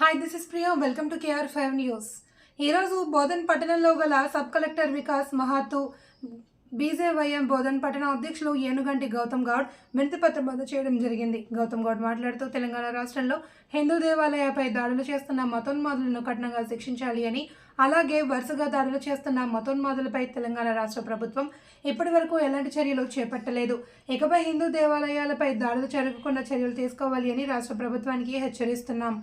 Hi this is Priya welcome to KR five news ఈరోజు బోధన్ పట్టణంలో గల sub collector Vikas Mahatu BJYM Bodhan పట్టణ అధ్యక్షులు ఏనుగంటి గౌతమ్ గౌడ్ వినతిపత్రం బద్ద చేయడం జరిగింది. గౌతమ్ గౌడ్ మాట్లాడుతూ తెలంగాణ రాష్ట్రంలో హిందూ దేవాలయాలపై దాడులు చేస్తున్న మతోన్మాదులను కఠినంగా శిక్షించాలి అని అలాగే వరుసగా దాడులు చేస్తున్న మతోన్మాదులపై తెలంగాణ రాష్ట్ర ప్రభుత్వం ఇప్పటి వరకు ఎలాంటి చర్యలు చేపట్టలేదు. ఇకపై హిందూ దేవాలయాలపై దాడులు జరగకుండా చర్యలు తీసుకోవాలి అని రాష్ట్ర ప్రభుత్వానికి హెచ్చరిస్తున్నాం.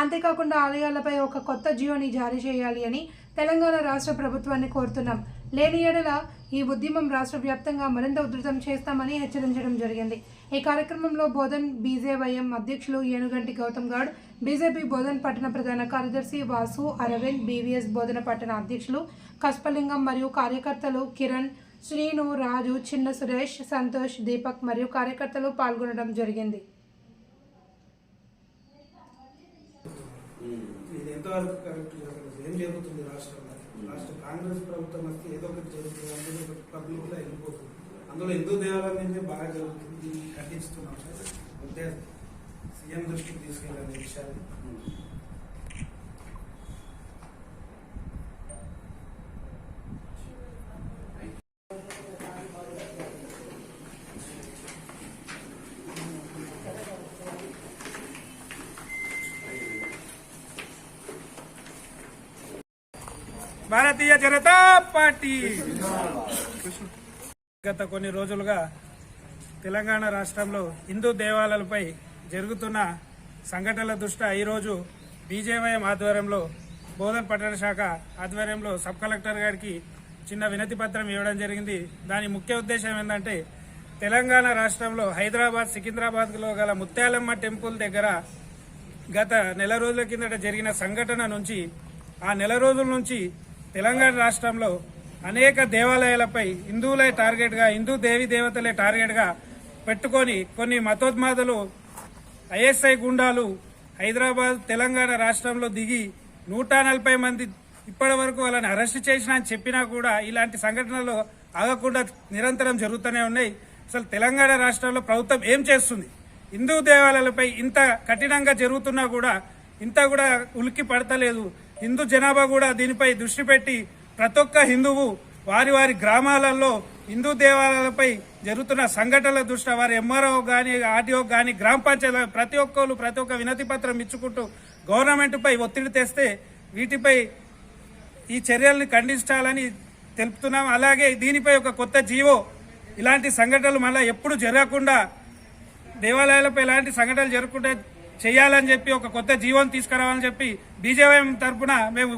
అంతేకాకుండా ఆలయాలపై ఒక కొత్త జియోని జారీ చేయాలి అని తెలంగాణ రాష్ట్ర ప్రభుత్వాన్ని కోరుతున్నాం. లేని ఎడల ఈ ఉద్యమం రాష్ట్ర వ్యాప్తంగా మరింత ఉధృతం చేస్తామని హెచ్చరించడం జరిగింది. ఈ కార్యక్రమంలో బోధన్ బీజేవైఎం అధ్యక్షులు ఏనుగంటి గౌతమ్ గౌడ్ బీజేపీ బోధన్ పట్టణ ప్రధాన కార్యదర్శి వాసు అరవింద్ బీవీఎస్ బోధన పట్టణ అధ్యక్షులు కస్పలింగం మరియు కార్యకర్తలు కిరణ్ శ్రీను రాజు చిన్న సురేష్ సంతోష్ దీపక్ మరియు కార్యకర్తలు పాల్గొనడం జరిగింది. ఇది ఎంతవరకు కరెక్ట్ జరగదు ఏం జరుగుతుంది రాష్ట్రంలో రాష్ట్ర కాంగ్రెస్ ప్రభుత్వం వస్తే ఏదో ఒకటి జరుగుతుంది అందులో ఒకటి పబ్లిక్లో వెళ్ళిపోతుంది. అందులో హిందూ దేవాలయం బాగా జరుగుతుంది దీన్ని ఖండిస్తున్నాం. సార్ ఉద్దే సీఎం దృష్టికి తీసుకెళ్ళాలి ఈ విషయాన్ని. భారతీయ జనతా పార్టీ. గత కొన్ని రోజులుగా తెలంగాణ రాష్ట్రంలో హిందూ దేవాలయాలపై జరుగుతున్న సంఘటనల దృష్ట్యా ఈరోజు బీజేవైఎం ఆధ్వర్యంలో బోధన్ పట్టణ శాఖ ఆధ్వర్యంలో సబ్ కలెక్టర్ గారికి చిన్న వినతి పత్రం ఇవ్వడం జరిగింది. దాని ముఖ్య ఉద్దేశం ఏంటంటే తెలంగాణ రాష్ట్రంలో హైదరాబాద్ సికింద్రాబాద్లో గల ముత్యాలమ్మ టెంపుల్ దగ్గర గత నెల రోజుల కిందట జరిగిన సంఘటన నుంచి ఆ నెల రోజుల నుంచి తెలంగాణ రాష్ట్రంలో అనేక దేవాలయాలపై హిందువులే టార్గెట్గా హిందూ దేవి దేవతలే టార్గెట్గా పెట్టుకొని కొన్ని మతోన్మాదులు ఐఎస్ఐ గుండాలు హైదరాబాద్ తెలంగాణ రాష్ట్రంలో దిగి నూట నలభై మంది ఇప్పటి వరకు వాళ్ళని అరెస్ట్ చేసినా అని చెప్పినా కూడా ఇలాంటి సంఘటనలు ఆగకుండా నిరంతరం జరుగుతూనే ఉన్నాయి. అసలు తెలంగాణ రాష్ట్రంలో ప్రభుత్వం ఏం చేస్తుంది? హిందూ దేవాలయాలపై ఇంత కఠినంగా జరుగుతున్నా కూడా ఇంత కూడా ఉలిక్కి పడతలేదు. హిందూ జనాభా కూడా దీనిపై దృష్టి పెట్టి ప్రతి ఒక్క హిందువు వారి వారి గ్రామాలలో హిందూ దేవాలయాలపై జరుగుతున్న సంఘటనల దృష్ట్యా వారి ఎంఆర్ఓ కానీ ఆర్టీఓ కానీ గ్రామ పంచాయతీ ప్రతి ఒక్కరు ప్రతి ఒక్క వినతి పత్రం ఇచ్చుకుంటూ గవర్నమెంట్పై ఒత్తిడి తెస్తే వీటిపై ఈ చర్యల్ని ఖండించాలని తెలుపుతున్నాం. అలాగే దీనిపై ఒక కొత్త జీవో ఇలాంటి సంఘటనలు మళ్ళీ ఎప్పుడు జరగకుండా దేవాలయాలపై ఎలాంటి సంఘటనలు జరగకుండా చేయాలని చెప్పి ఒక కొత్త జీవం తీసుకురావాలని చెప్పి బీజేపీ తరఫున మేము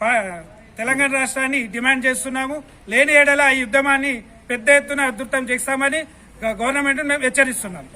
పా- తెలంగాణ రాష్ట్రాన్ని డిమాండ్ చేస్తున్నాము. లేని ఏడల ఈ ఉద్యమాన్ని పెద్ద ఎత్తున ఉధృతం చేస్తామని గవర్నమెంట్ మేము హెచ్చరిస్తున్నాము